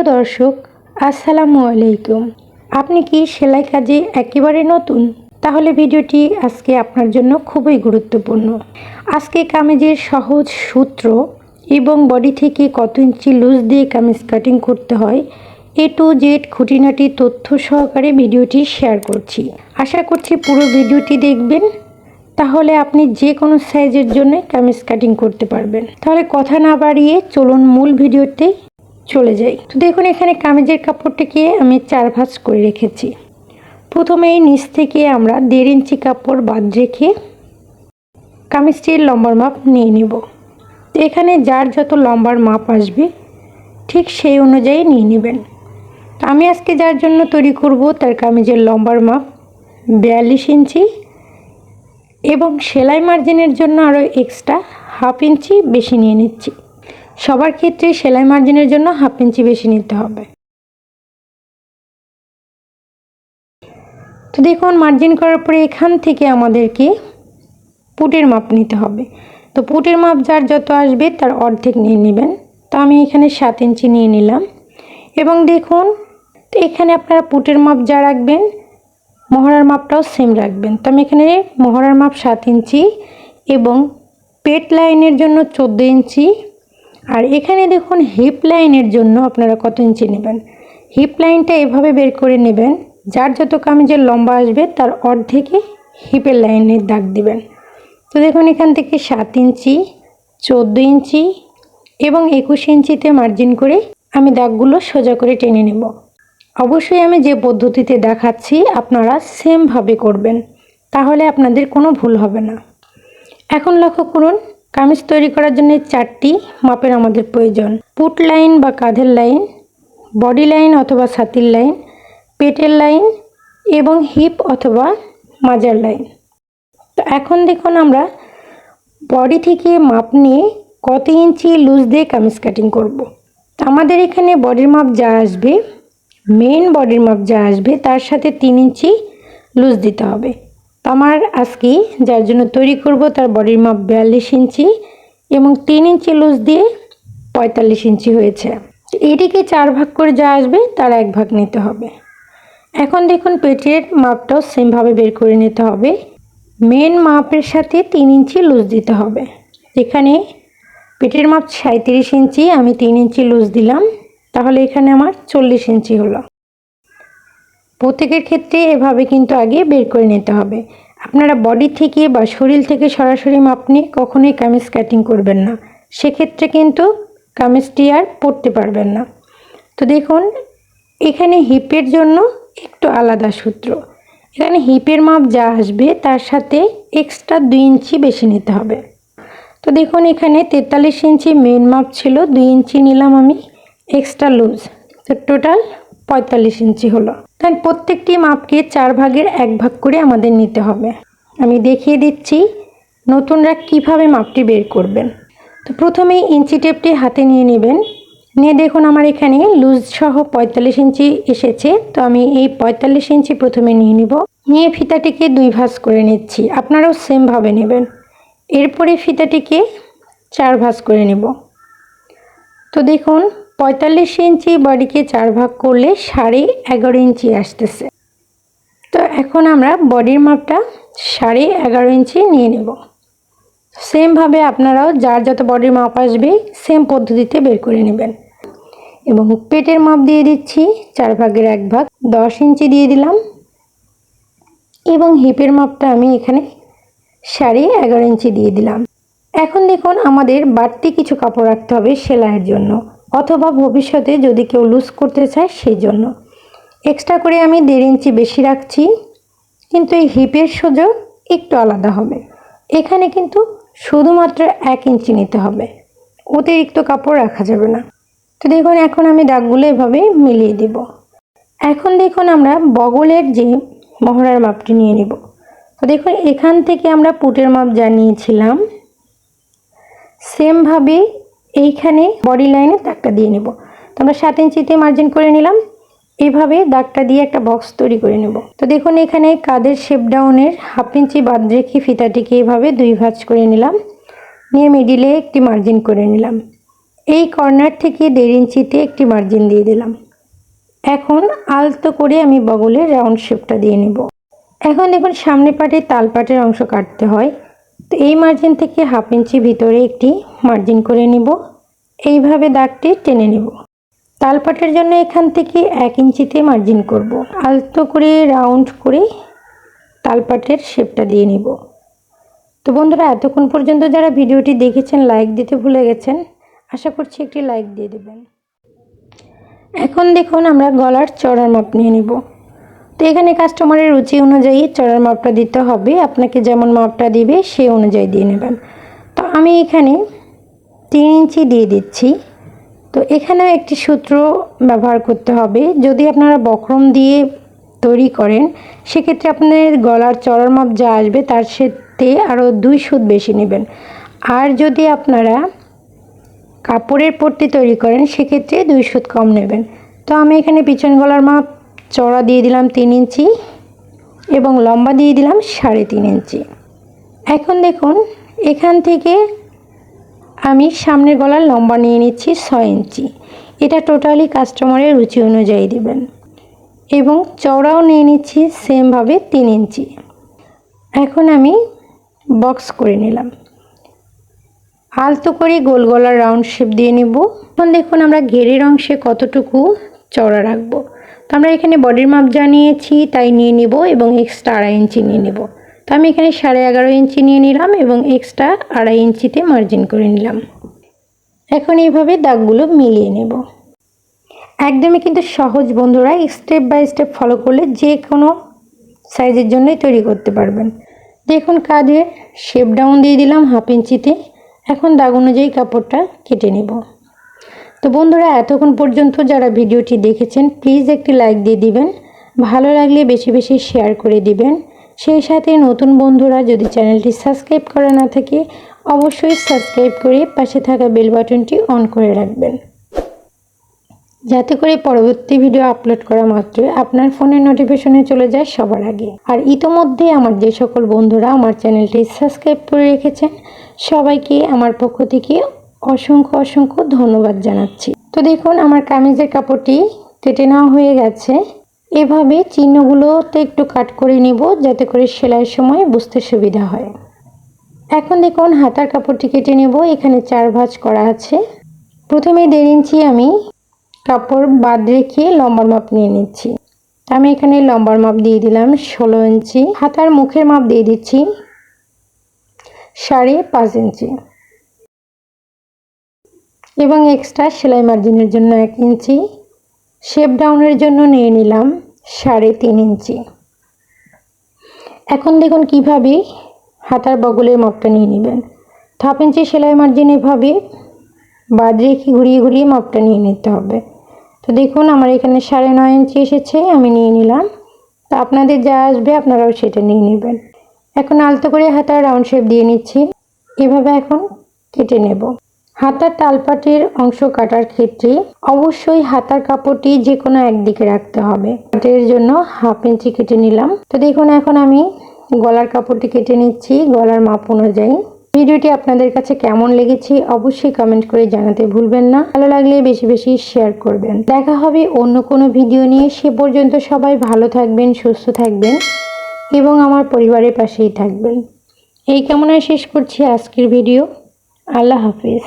প্রিয় দর্শক, আসসালামু আলাইকুম। আপনি কি সেলাই কাজে একেবারে নতুন? তাহলে ভিডিওটি আজকে আপনার জন্য খুবই গুরুত্বপূর্ণ। আজকে কামিজের সহজ সূত্র এবং বডি থেকে কত ইঞ্চি লুজ দিয়ে কামিজ কাটিং করতে হয়, এ টু জেড খুঁটিনাটি তথ্য সহকারে ভিডিওটি শেয়ার করছি। আশা করছি পুরো ভিডিওটি দেখবেন। তাহলে আপনি যে কোনো সাইজের জন্য কামিজ কাটিং করতে পারবেন। তাহলে কথা না বাড়িয়ে চলুন মূল ভিডিওতে চলে যাই। তো দেখুন, এখানে কামিজের কাপড়টিকে আমি চার ভাঁজ করে রেখেছি। প্রথমেই নিচ থেকে আমরা দেড় ইঞ্চি কাপড় বাদ রেখে কামিজটির লম্বার মাপ নিয়ে নেব। তো এখানে যার যত লম্বার মাপ আসবে, ঠিক সেই অনুযায়ী নিয়ে নেবেন। আমি আজকে যার জন্য তৈরি করব, তার কামিজের লম্বার মাপ বিয়াল্লিশ ইঞ্চি এবং সেলাই মার্জিনের জন্য আরও এক্সট্রা হাফ ইঞ্চি বেশি নিয়ে নিচ্ছি। সবার ক্ষেত্রে সেলাই মার্জিনের জন্য হাফ ইঞ্চি বেশি নিতে হবে। তো দেখুন, মার্জিন করার পরে এখান থেকে আমাদেরকে পুটের মাপ নিতে হবে। তো পুটের মাপ যার যত আসবে তার অর্ধেক নিয়ে নেবেন। তো আমি এখানে সাত ইঞ্চি নিয়ে নিলাম। এবং দেখুন, তো এখানে আপনারা পুটের মাপ যা রাখবেন, মহড়ার মাপটাও সেম রাখবেন। তো আমি এখানে মহড়ার মাপ সাত ইঞ্চি এবং পেট লাইনের জন্য চোদ্দ ইঞ্চি আর এখানে দেখুন হিপ লাইনের জন্য আপনারা কত ইঞ্চি নেবেন? হিপ লাইনটা এভাবে বের করে নেবেন, যার যত কামিজের লম্বা আসবে তার অর্ধেকে হিপের লাইনের দাগ দিবেন। তো দেখুন এখান থেকে সাত ইঞ্চি, চোদ্দ ইঞ্চি এবং একুশ ইঞ্চিতে মার্জিন করে আমি দাগগুলো সোজা করে টেনে নেব। অবশ্যই আমি যে পদ্ধতিতে দেখাচ্ছি আপনারা সেমভাবে করবেন, তাহলে আপনাদের কোনো ভুল হবে না। এখন লক্ষ্য করুন কামিজ তৈরি করার জন্য চারটি মাপের আমাদের প্রয়োজন। পুট লাইন বা কাঁধের লাইন, বডি লাইন অথবা ছাতির লাইন, পেটের লাইন এবং হিপ অথবা মাজার লাইন। তো এখন দেখুন আমরা বডি থেকে মাপ নিয়ে কত ইঞ্চি লুজ দিয়ে কামিজ কাটিং করব। তো আমাদের এখানে বডির মাপ যা আসবে মেন বডির মাপ যা আসবে, তার সাথে তিন ইঞ্চি লুজ দিতে হবে। আমার আজকে যার জন্য তৈরি করব তার বডির মাপ বিয়াল্লিশ ইঞ্চি এবং তিন ইঞ্চি লুজ দিয়ে পঁয়তাল্লিশ ইঞ্চি হয়েছে। এটিকে চার ভাগ করে যা আসবে তার এক ভাগ নিতে হবে। এখন দেখুন পেটের মাপটাও সেমভাবে বের করে নিতে হবে। মেন মাপের সাথে তিন ইঞ্চি লুজ দিতে হবে। এখানে পেটের মাপ সাঁত্রিশ ইঞ্চি, আমি তিন ইঞ্চি লুজ দিলাম। তাহলে এখানে আমার চল্লিশ ইঞ্চি হলো। প্রত্যেকের ক্ষেত্রে এভাবে কিন্তু আগে বের করে নিতে হবে। আপনারা বডি থেকে বা শরীর থেকে সরাসরি মাপ নিয়ে কখনোই কামিজ কাটিং করবেন না। সেক্ষেত্রে কিন্তু কামিজটি আর পরতে পারবেন না। তো দেখুন, এখানে হিপের জন্য একটু আলাদা সূত্র। এখানে হিপের মাপ যা আসবে তার সাথে এক্সট্রা দুই ইঞ্চি বেশি নিতে হবে। তো দেখুন, এখানে তেতাল্লিশ ইঞ্চি মেন মাপ ছিল, দুই ইঞ্চি নিলাম আমি এক্সট্রা লুজ তো টোটাল পঁয়তাল্লিশ ইঞ্চি হলো। তাই প্রত্যেকটি মাপকে চার ভাগের এক ভাগ করে আমাদের নিতে হবে। আমি দেখিয়ে দিচ্ছি নতুনরা কীভাবে মাপটি বের করবেন। তো প্রথমেই ইঞ্চি টেপটি হাতে নিয়ে নেবেন। নিয়ে দেখুন আমার এখানে লুজ সহ পঁয়তাল্লিশ ইঞ্চি এসেছে। তো আমি এই পঁয়তাল্লিশ ইঞ্চি প্রথমে নিয়ে নিব। নিয়ে ফিতাটিকে দুই ভাঁজ করে নিচ্ছি। আপনারাও সেমভাবে নেবেন। এরপরে ফিতাটিকে চার ভাঁজ করে নেব। তো দেখুন পঁয়তাল্লিশ ইঞ্চি বডিকে চার ভাগ করলে সাড়ে এগারো ইঞ্চি আসতেছে। তো এখন আমরা বডির মাপটা সাড়ে এগারো ইঞ্চি নিয়ে নেব। সেমভাবে আপনারাও যার যত বডির মাপ আসবে সেম পদ্ধতিতে বের করে নেবেন। এবং পেটের মাপ দিয়ে দিচ্ছি, চার ভাগের এক ভাগ দশ ইঞ্চি দিয়ে দিলাম। এবং হিপের মাপটা আমি এখানে সাড়ে এগারো ইঞ্চি দিয়ে দিলাম। এখন দেখুন, আমাদের বাড়তি কিছু কাপড় রাখতে হবে সেলাইয়ের জন্য। অথবা ভবিষ্যতে যদি কেউ লুজ করতে চায় সেই জন্য এক্সট্রা করে আমি দেড় ইঞ্চি বেশি রাখছি, কিন্তু এই হিপের সুযোগ একটু আলাদা হবে। এখানে কিন্তু শুধুমাত্র এক ইঞ্চি নিতে হবে। অতিরিক্ত কাপড় রাখা যাবে না। তো দেখুন, এখন আমি দাগগুলো এভাবে মিলিয়ে দিব। এখন দেখুন, আমরা বগলের যে মহড়ার মাপটি নিয়ে নেব। তো দেখুন, এখান থেকে আমরা পুটের মাপ জানিয়েছিলাম। সেমভাবে এইখানে বডি লাইনে দাগটা দিয়ে নেব। তো আমরা সাত ইঞ্চিতে মার্জিন করে নিলাম। এভাবে দাগটা দিয়ে একটা বক্স তৈরি করে নেব। তো দেখুন, এখানে কাদের শেপ ডাউনের হাফ ইঞ্চি বাদ রেখে ফিতাটিকে এভাবে দুই ভাঁজ করে নিলাম। নিয়ে মিডিলে একটি মার্জিন করে নিলাম। এই কর্নার থেকে দেড় ইঞ্চিতে একটি মার্জিন দিয়ে দিলাম। এখন আলতো করে আমি বগলের রাউন্ড শেপটা দিয়ে নেব। এখন দেখুন, সামনে পাটে তাল পাটের অংশ কাটতে হয়। তো এই মার্জিন থেকে হাফ ইঞ্চি ভিতরে একটি মার্জিন করে নিব। এইভাবে দাগটি টেনে নেব। তালপাটের জন্য এখান থেকে এক ইঞ্চিতে মার্জিন করব। আলতো করে রাউন্ড করে তালপাটের শেপটা দিয়ে নিব। তো বন্ধুরা, এতক্ষণ পর্যন্ত যারা ভিডিওটি দেখেছেন লাইক দিতে ভুলে গেছেন, আশা করছি একটি লাইক দিয়ে দেবেন। এখন দেখুন আমরা গলার চড়ার মাপ নিয়ে নেব। তো এখানে কাস্টমারের রুচি অনুযায়ী চড়ার মাপটা দিতে হবে। আপনাকে যেমন মাপটা দিবে সেই অনুযায়ী দিয়ে নেবেন। তো আমি এখানে তিন ইঞ্চি দিয়ে দিচ্ছি। তো এখানেও একটি সূত্র ব্যবহার করতে হবে। যদি আপনারা বক্রম দিয়ে তৈরি করেন, সেক্ষেত্রে আপনাদের গলার চড়ার মাপ যা আসবে, তার সাথে আরও দুই সুত বেশি নেবেন। আর যদি আপনারা কাপড়ের পট্টি তৈরি করেন, সেক্ষেত্রে দুই সুত কম নেবেন। তো আমি এখানে পিছন গলার মাপ চড়া দিয়ে দিলাম তিন ইঞ্চি এবং লম্বা দিয়ে দিলাম সাড়ে তিন ইঞ্চি। এখন দেখুন, এখান থেকে আমি সামনের গলার লম্বা নিয়ে নিচ্ছি ছয় ইঞ্চি। এটা টোটালি কাস্টমারের রুচি অনুযায়ী দেবেন। এবং চওড়াও নিয়ে নিচ্ছি সেমভাবে তিন ইঞ্চি। এখন আমি বক্স করে নিলাম। আলতো করে গোল গলার রাউন্ড শেপ দিয়ে নেব। এখন দেখুন, আমরা ঘেরের অংশে কতটুকু চওড়া রাখব। তো আমরা এখানে বডির মাপ জানিয়েছি, তাই নিয়ে নিব এবং এক্সট্রা আড়াই ইঞ্চি নিয়ে নেব। তো আমি এখানে সাড়ে এগারো ইঞ্চি নিয়ে নিলাম এবং এক্সট্রা আড়াই ইঞ্চিতে মার্জিন করে নিলাম। এখন এইভাবে দাগগুলো মিলিয়ে নেব। একদমই কিন্তু সহজ বন্ধুরা স্টেপ বাই স্টেপ ফলো করলে যে কোনো সাইজের জন্যই তৈরি করতে পারবেন। দেখুন কাঁধে শেপ ডাউন দিয়ে দিলাম হাফ ইঞ্চিতে এখন দাগ অনুযায়ী কাপড়টা কেটে নেব। তো বন্ধুরা, এতক্ষণ পর্যন্ত যারা ভিডিওটি দেখেছেন প্লিজ একটি লাইক দিয়ে দিবেন। ভালো লাগলে বেশি বেশি শেয়ার করে দিবেন। সেই সাথে নতুন বন্ধুরা যদি চ্যানেলটি সাবস্ক্রাইব করা না থাকে, অবশ্যই সাবস্ক্রাইব করে পাশে থাকা বেল বাটনটি অন করে রাখবেন। যাতে করে পরবর্তী ভিডিও আপলোড করা মাত্রই আপনার ফোনের নোটিফিকেশনে চলে যায় সবার আগে। আর ইতোমধ্যে আমার যে সকল বন্ধুরা আমার চ্যানেলটি সাবস্ক্রাইব করে রেখেছেন, সবাইকে আমার পক্ষ থেকে অসংখ্য অসংখ্য ধন্যবাদ জানাচ্ছি। তো দেখুন, আমার কামিজের কাপড়টি কেটে নেওয়া হয়ে গেছে। এভাবে চিহ্নগুলোতে একটু কাট করে নিব যাতে করে সেলাইয়ের সময় বুঝতে সুবিধা হয়। এখন দেখুন, হাতার কাপড়টি কেটে নেব। এখানে চার ভাঁজ করা আছে। প্রথমে দেড় ইঞ্চি আমি কাপড় বাদ রেখে লম্বার মাপ নিয়ে নিচ্ছি। আমি এখানে লম্বার মাপ দিয়ে দিলাম ষোলো ইঞ্চি। হাতার মুখের মাপ দিয়ে দিচ্ছি সাড়ে পাঁচ ইঞ্চি। এবং এক্সট্রা সেলাই মার্জিনের জন্য এক ইঞ্চি শেপ ডাউনের জন্য নিয়ে নিলাম সাড়ে তিন ইঞ্চি। এখন দেখুন কীভাবে হাতার বগলের মাপটা নিয়ে নেবেন। হাফ ইঞ্চি সেলাই মার্জিন এভাবে বাদ রেখে ঘুরিয়ে ঘুরিয়ে মাপটা নিয়ে নিতে হবে। তো দেখুন আমার এখানে সাড়ে নয় ইঞ্চি এসেছে, আমি নিয়ে নিলাম। তো আপনাদের যা আসবে আপনারাও সেটা নিয়ে নেবেন। এখন আলতো করে হাতার রাউন্ড শেপ দিয়ে নিচ্ছি। এভাবে এখন কেটে নেব। হাতার তালপাটির অংশ কাটার ক্ষেত্রে অবশ্যই হাতার কাপড়টি যে কোনো একদিকে রাখতে হবে। এর জন্য হাফ ইঞ্চি কেটে নিলাম। তো দেখুন, এখন আমি গলার কাপড়টি কেটে নিচ্ছি গলার মাপ অনুযায়ী। ভিডিওটি আপনাদের কাছে কেমন লেগেছে অবশ্যই কমেন্ট করে জানাতে ভুলবেন না। ভালো লাগলে বেশি বেশি শেয়ার করবেন। দেখা হবে অন্য কোনো ভিডিও নিয়ে। সে পর্যন্ত সবাই ভালো থাকবেন, সুস্থ থাকবেন এবং আমার পরিবারের পাশেই থাকবেন। এই কামনায় শেষ করছি আজকের ভিডিও আল্লাহ হাফিজ।